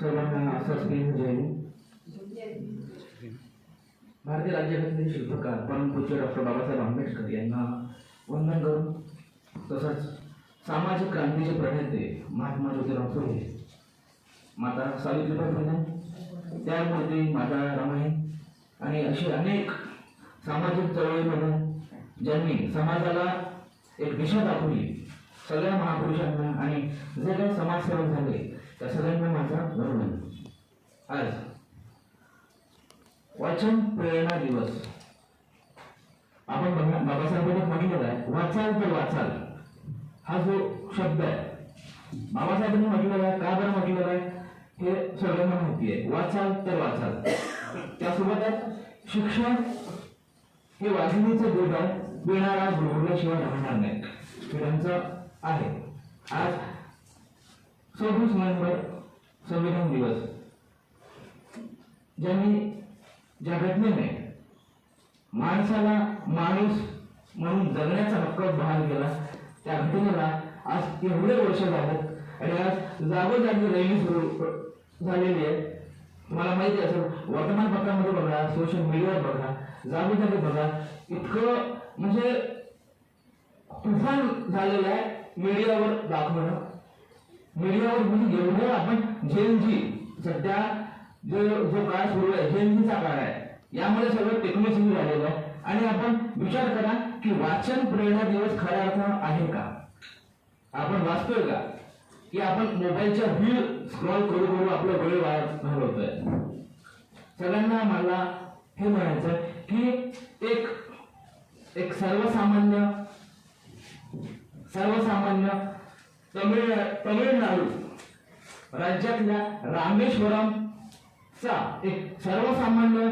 सर्वांना सस्मिन जैन भारतीय राज्यघटनेचे शिल्पकार परमपूज्य डॉक्टर बाबासाहेब आंबेडकर यांना वंदन करून तसंच सामाजिक क्रांतीचे प्रणेते महात्मा ज्योतिराव फुले. माता सावित्रीबाई फुले. त्यामध्ये माता रमाई आणि अशी अनेक सामाजिक चळवळीमध्ये ज्यांनी समाजाला एक दिशा दाखवली सगळ्या महापुरुषांना आणि जे पाच समाजसेवक झाले. त्या सगळ्यांना माझा गौरव आज वाचन प्रेरणा दिवस. आपण बघा बाबासाहेबांनी म्हटलेलं आहे वाचाल तर वाचाल. हा जो शब्द आहे बाबासाहेबांनी म्हटलेला आहे का बरं म्हटलेला आहे? हे सगळ्यांना माहिती आहे. वाचाल तर वाचाल. त्यासोबतच शिक्षण हे वाघिणीचं दूध आहे. पिणारा गुळगुळल्याशिवाय राहणार नाही. हे त्यांचं आहे. आज सव्वीस नोव्हेंबर संविधान दिवस. ज्यांनी ज्या घटनेने माणसाला माणूस म्हणून जगण्याचा हक्क बहाल केला त्या घटनेला आज एवढे वर्ष झालेत आणि आज जागोजागी रॅली सुरू झालेली आहे. तुम्हाला माहिती असेल वर्तमानपत्रामध्ये बघा सोशल मीडियावर बघा जागोजागी बघा इतकं म्हणजे तुफान झालेलं आहे मीडियावर दाखवणं. मीडियावर म्हणजे एवढं आपण जेएनजी सध्या जो जो काळ सुरू आहे जेएनजीचा काळ आहे यामध्ये सगळं टेक्नॉलॉजी झालेलं आहे. आणि आपण विचार करा की वाचन प्रेरणा दिवस खऱ्या अर्थ आहे का? आपण वाचतोय का? की आपण मोबाईलच्या व्हील स्क्रॉल करू करू आपला वेळ वाया घालवतोय सगळ्यांना मला हे म्हणायचं आहे की एक एक सर्वसामान्य सर्वसामान्य तमिळ तमिळनाडू राज्यातल्या रामेश्वरम चा एक सर्वसामान्य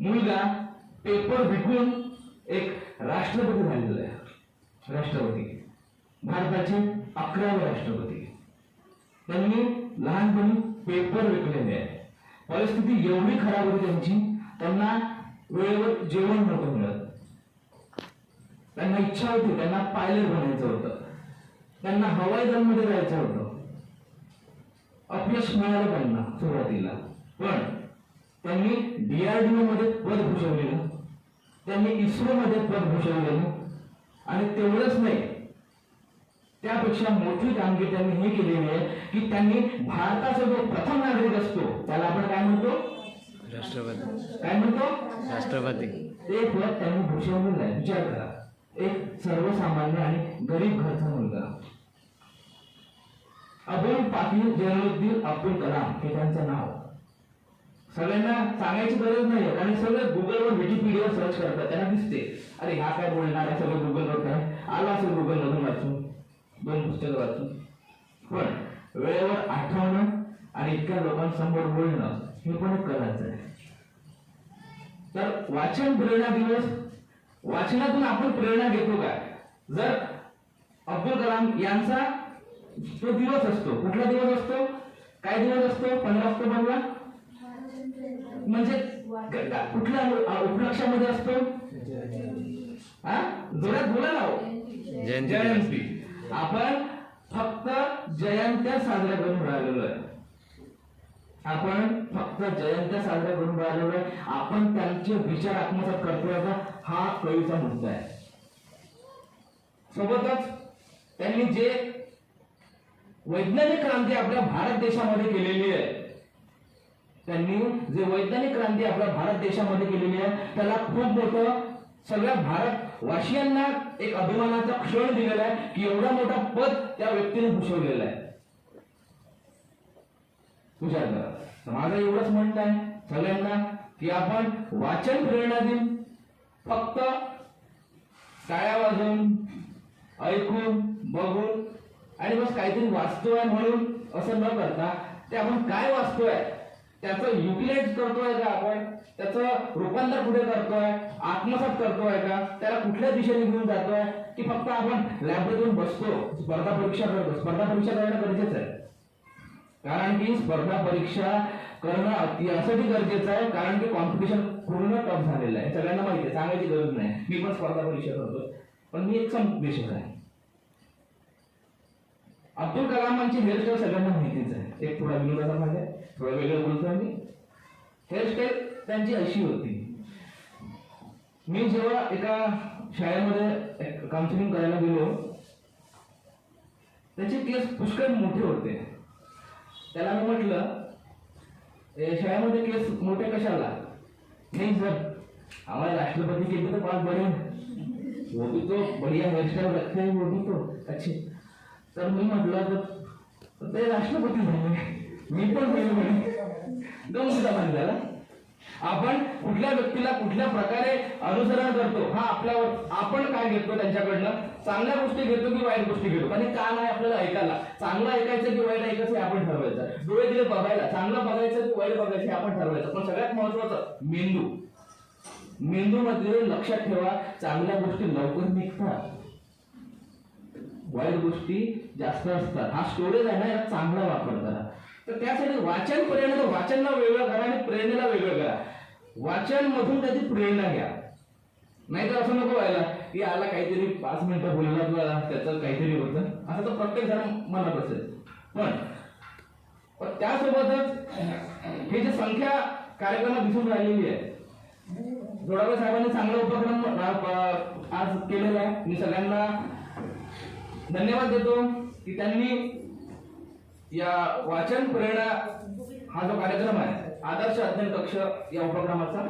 मुलगा पेपर विकून एक राष्ट्रपती झालेला आहे. राष्ट्रपती. भारताचे अकरावे राष्ट्रपती. त्यांनी लहानपणी पेपर विकलेले आहे. परिस्थिती एवढी खराब होती त्यांची त्यांना वेळेवर जेवण नव्हतं मिळत. त्यांना इच्छा होती त्यांना पायलट बनायचं होतं. त्यांना हवाई दलामध्ये जायचं होतं. अपयश मिळालं त्यांना सुरुवातीला. पण त्यांनी डीआरडीओ मध्ये पद भूषवलेलं त्यांनी इस्रो मध्ये पद भूषवलेलं आणि तेवढंच नाही त्यापेक्षा मोठी कामगिरी त्यांनी हे केलेली आहे की त्यांनी भारताचा जो प्रथम नागरिक असतो त्याला आपण काय म्हणतो? राष्ट्रपती काय म्हणतो? राष्ट्रपती ते पद त्यांनी भूषवलेलं आहे. विचार करा. एक सर्वसामान्य आणि गरीब घरचा मुलगा. अबुल पाकीर जलालुद्दीन अब्दुल कलाम हे त्यांचं नाव. सगळ्यांना सांगायची गरज नाही कारण सगळे गुगलवर विकिपीडियावर सर्च करतात त्यांना दिसते. अरे हा काय बोलणार आहे सगळं गुगलवर काय आला असेल गुगलमधून वाचून. दोन पुस्तकं वाचून. पण वेळेवर आठवणं आणि इतक्या लोकांसमोर बोलणं हे पण एक करायचं आहे. तर वाचन प्रेरणा दिवस वाचनातून आपण प्रेरणा घेतो काय जर अब्दुल कलाम यांचा तो दिवस असतो. कुठला दिवस असतो? काय दिवस असतो? पंधरा ऑक्टोबरला? म्हणजे कुठल्या उपलक्षामध्ये असतो? हा? जोरात बोला ना हो. जयंती. आपण फक्त जयंत्या साजऱ्या करून राहिलेलो आहे. आपण फक्त जयंत्या साजऱ्या करून राहिलेलो आहे. आपण त्यांचे विचार आत्मसात करतोय का हा कवीचा मुद्दा आहे. सोबतच त्यांनी जे वैज्ञानिक क्रांती आपल्या भारत देशामध्ये केलेली आहे त्यांनी जे वैज्ञानिक क्रांती आपल्या भारत देशामध्ये केलेली आहे त्याला खूप मोठं सगळ्या भारत वासियांना एक अभिमानाचा क्षण दिलेला आहे की एवढा मोठा पद त्या व्यक्तीने भूषवलेला आहे. तुझ्या घरात. माझं एवढंच म्हणणं आहे सगळ्यांना की आपण वाचन प्रेरणा देऊ फक्त टाळ्या वाजवून ऐकून बघून आणि बस काहीतरी वाचतोय म्हणून असं न करता ते आपण काय वाचतोय त्याचं युटिलाइज करतोय का आपण त्याचं रूपांतर कुठे करतोय आत्मसात करतोय का त्याला कुठल्या दिशेने घेऊन जातोय की फक्त आपण लॅबमधून बसतो स्पर्धा परीक्षा करतो स्पर्धा परीक्षा करणं गरजेचं आहे. कारण की स्पर्धा परीक्षा करणं अति- यासाठी गरजेचं आहे कारण की कॉम्पिटिशन पूर्ण टफ झालेलं आहे. सगळ्यांना माहिती आहे सांगायची गरज नाही. मी पण स्पर्धा परीक्षा करतो पण मी एक संदेशक आहे. अब्दुल कलामांची हेअरस्टाईल सगळ्यांना माहितीच आहे. एक थोडा विनोदाचा भाग आहे थोडा वेगळं बोलतोय मी. हेअरस्टाईल त्यांची अशी होती. मी जेव्हा एका शाळेमध्ये काउन्सिलिंग करायला गेलो त्याचे केस पुष्कळ मोठे होते. त्याला मी म्हटलं शाळेमध्ये केस मोठे कशाला? नाही सर हमारे राष्ट्रपति के भी तो बाल बड़े वो भी तो बढ़िया हेयर स्टाइल रखते हैं वो भी तो अच्छे. तर मी म्हटलं तर ते राष्ट्रपती झाले. मी पण गेलो म्हणे. दोन मुद्दा त्याला आपण कुठल्या व्यक्तीला कुठल्या प्रकारे अनुसरण करतो हा आपल्यावर आपण काय घेतो त्यांच्याकडनं? चांगल्या गोष्टी घेतो की वाईट गोष्टी घेतो? आणि का नाही आपल्याला ऐकायला. चांगलं ऐकायचं की वाईट ऐकायचं हे आपण ठरवायचं. डोळे दिले बघायला. चांगलं बघायचं की वाईट बघायचं हे आपण ठरवायचं. पण सगळ्यात महत्वाचं मेंदू. मेंदूमध्ये लक्षात ठेवा चांगल्या गोष्टी लवकर निघतात वाईट गोष्टी जास्त असतात. हा स्टोरेज आहे ना याला चांगला वापर करा तर त्यासाठी वाचन प्रेरणा वाचनला वेगळं करा आणि प्रेरणेला वेगळं करा. वाचन मधून त्याची प्रेरणा घ्या. नाहीतर असं नको व्हायला. की आला काहीतरी पाच मिनिटं बोलला तुला त्याचं काहीतरी होतं. असं तर प्रत्येक जण म्हणत असेल. पण पण त्यासोबतच हे जे संख्या कार्यक्रमात दिसून राहिलेली आहे. जोडावे साहेबांनी चांगला उपक्रम आज केलेला आहे. मी सगळ्यांना धन्यवाद देतो की त्यांनी या वाचन प्रेरणा हा जो कार्यक्रम आहे आदर्श अध्ययन कक्ष या उपक्रमाचा.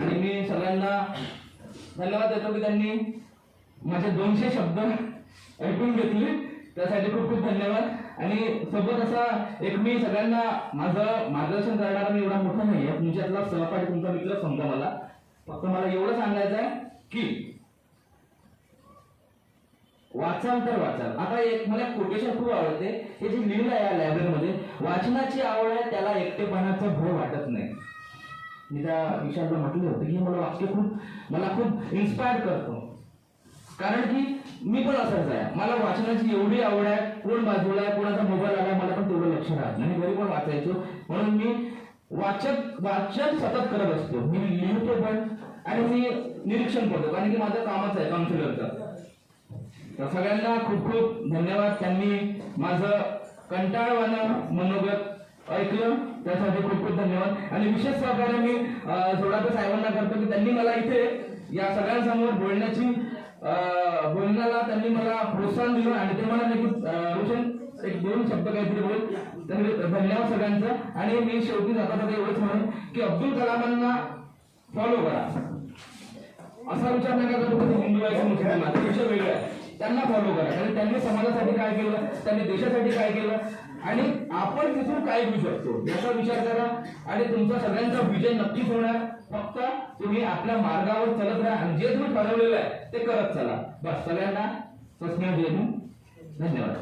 आणि मी सगळ्यांना धन्यवाद देतो की त्यांनी माझे दोनशे शब्द ऐकून घेतले. त्यासाठी खूप खूप धन्यवाद. आणि सोबत असा एक मी सगळ्यांना माझं मार्गदर्शन करणारा मी एवढा मोठा नाही आहे तुमच्यातला सहपाठी तुमचा मित्र समजा मला. फक्त मला एवढं सांगायचं आहे की वाचाल तर वाचाल. आता एक मला कोटेशन खूप आवडते. हे जे लिहिलं आहे या लायब्ररीमध्ये वाचनाची आवड आहे त्याला एकटेपणाचा भय वाटत नाही. मी त्या विषयाला म्हटलं होतं की हे मला वाक्य खूप मला खूप इन्स्पायर करतो. कारण की मी पण असंच आहे. मला वाचनाची एवढी आवड आहे कोण बाजूला आहे कोणाचा मोबाईल आला मला पण तेवढं लक्ष राहत नाही. घरी पण वाचायचो. म्हणून मी वाचक वाचन सतत करत असतो. मी लिहितो पण आणि मी निरीक्षण करतो. कारण की माझं कामच आहे काउन्सिलरचं तर सगळ्यांना खूप खूप धन्यवाद. त्यांनी माझं कंटाळवानं मनोगत ऐकलं. त्यासाठी खूप खूप धन्यवाद. आणि विशेष सहकार्य मी अं, साहेबांना करतो की त्यांनी मला इथे या सगळ्यांसमोर बोलण्याची बोलण्याला त्यांनी मला प्रोत्साहन दिलं आणि ते मला नक्कीच रोशन एक दोन शब्द काहीतरी बोल. तर धन्यवाद सगळ्यांचं. आणि मी शेवटी जाता जाता एवढंच म्हणून की अब्दुल कलामांना फॉलो करा. असा विचार नका करू हिंदू आहे मुस्लिम आहे. विषय वेगळा आहे. त्यांना फॉलो करा. म्हणजे त्यांनी समाजासाठी काय केलं? त्यांनी देशासाठी काय केलं? आणि आपण तिथून काय घेऊ शकतो? याचा विचार करा. आणि तुमचा सगळ्यांचा विजय नक्कीच होणार. फक्त तुम्ही आपल्या मार्गावर चलत राहा. आणि जे तुम्ही ठरवलेलं आहे ते करत चला. बस सगळ्यांना सस्नेह जय धन्यवाद.